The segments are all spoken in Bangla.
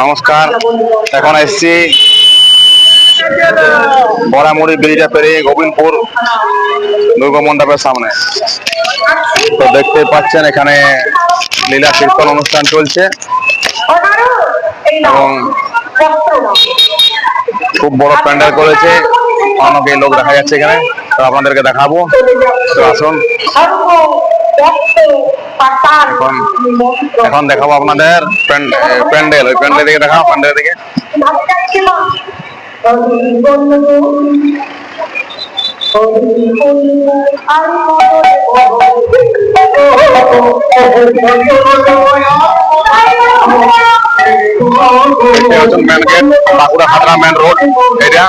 নমস্কার। এখন এসছি বড়ামুড়ি ব্রিজটা পেরিয়ে গোবিন্দপুর দুর্গা মণ্ডপের সামনে। তো দেখতে পাচ্ছেন এখানে লীলা কীর্তন অনুষ্ঠান চলছে। এবং খুব বড় প্যান্ডেল করেছে। অনেকে লোক দেখা যাচ্ছে এখানে। তো আপনাদেরকে দেখাবো। তো আসুন। এখন দেখাবো আপনাদের প্যান্ডেল, ওই প্যান্ডেল দিকে দেখাও, প্যান্ডেল দিকে। বাঁকুড়া খাতড়া মেন রোড এটা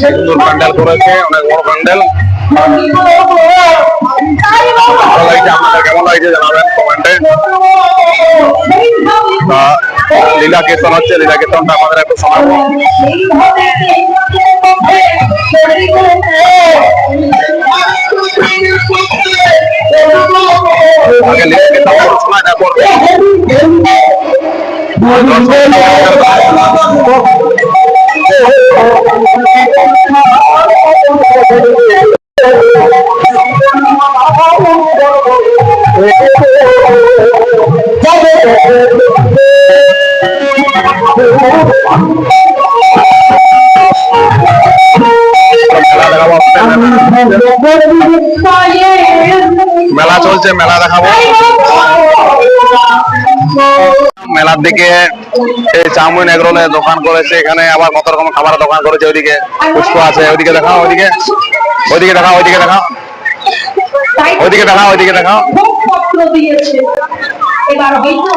সুন্দর প্যান্ডেল করেছে অনেক বড় প্যান্ডেল। কেমন লাগছে জানাবেন কমেন্টে। লীলা কীর্তন হচ্ছে লীলা কীর্তনটা আমাদের একটু শোনাবো আগে লীলা কীর্তন মেলা চলছে মেলা দেখাবো। মেলার দিকে এই চাউমিন এগরোলের দোকান করেছে এখানে আবার কত রকম খাবারের দোকান করেছে ওইদিকে পুষ্প আছে ওইদিকে দেখাও ওইদিকে। ওইদিকে দেখাও ওইদিকে দেখাও। ওইদিকে দেখাও ওইদিকে দেখাও। এবার হয়তো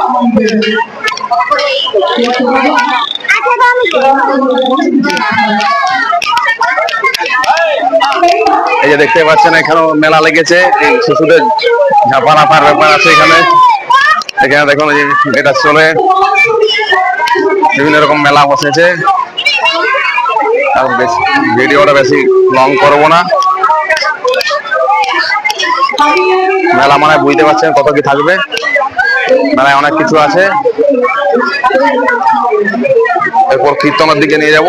এই যে দেখতে পাচ্ছেন এখানে মেলা লেগেছে এই শিশুদের ঝাপা লাফার ব্যাপার আছে এখানে। এখানে দেখুন এটা চলে। বিভিন্ন রকম মেলা বসেছে। আর ভিডিওটা বেশি লং করব না। মেলা মানে বুঝতে পারছেন কত কি থাকবে। মেলায় অনেক কিছু আছে। এরপর কীর্তনের দিকে নিয়ে যাব।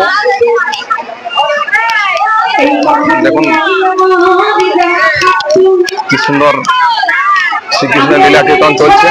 দেখুন কি সুন্দর শ্রীকৃষ্ণের লীলা কীর্তন চলছে।